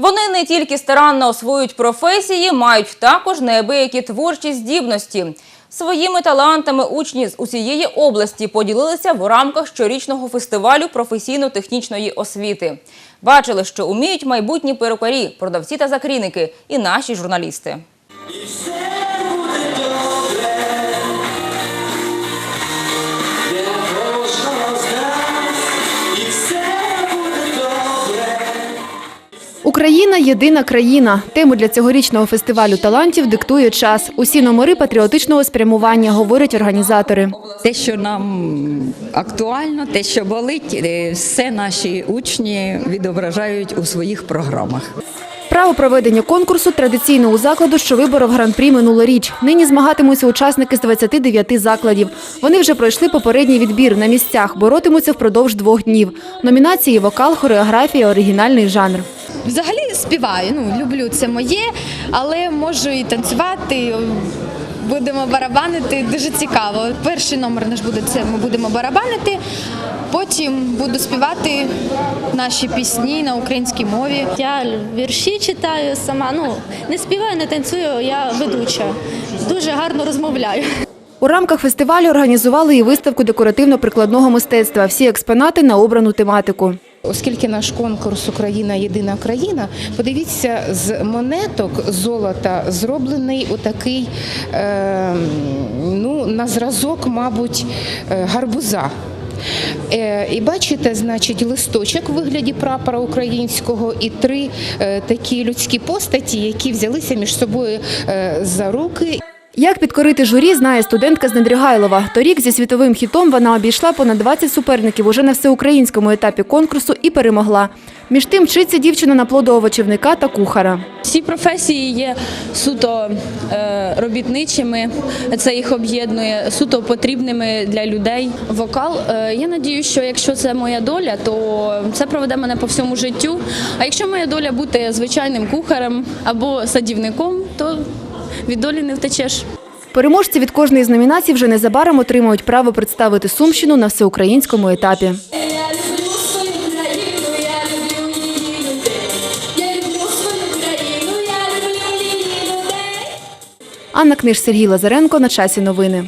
Вони не тільки старанно освоюють професії, мають також неабиякі творчі здібності. Своїми талантами учні з усієї області поділилися в рамках щорічного фестивалю професійно-технічної освіти. Бачили, що уміють майбутні перукарі, продавці та закрійники і наші журналісти. Україна єдина країна. Тему для цьогорічного фестивалю талантів диктує час. Усі номери патріотичного спрямування, говорять організатори. Те, що нам актуально, те, що болить, е, все наші учні відображають у своїх програмах. Право проведення конкурсу традиційно у закладу, що виборов гран-прі минулоріч. Нині змагатимуться учасники з 29 закладів. Вони вже пройшли попередній відбір на місцях, боротимуться впродовж двох днів. Номінації вокал, хореографія, оригінальний жанр. Взагалі співаю. Ну люблю це моє, але можу і танцювати. Будемо барабанити дуже цікаво. Перший номер наш буде це. Ми будемо барабанити. Потім буду співати наші пісні на українській мові. Я вірші читаю сама. Ну не співаю, не танцюю. Я ведуча. Дуже гарно розмовляю. У рамках фестивалю організували і виставку декоративно-прикладного мистецтва. Всі експонати на обрану тематику. Оскільки наш конкурс Україна єдина країна, подивіться, з монеток золота зроблений отакий, е, ну, на зразок, мабуть, е, гарбуза. Е, І бачите, значить, листочок у вигляді прапора українського і три е, такі людські постаті, які взялися між собою за руки Як підкорити журі, знає студентка з Недрігайлова. Торік зі світовим хітом вона обійшла понад 20 суперників уже на всеукраїнському етапі конкурсу і перемогла. Між тим вчиться дівчина на плодоовочівника та кухара. Всі професії є суто е, робітничими, це їх об'єднує, суто потрібними для людей. Вокал, е, я надію, що якщо це моя доля, то це проведе мене по всьому життю. А якщо моя доля бути звичайним кухарем або садівником, то від долі не втечеш. Переможці від кожної з номінацій вже незабаром отримають право представити Сумщину на всеукраїнському етапі. Анна Книж, Сергій Лазаренко. На часі новини.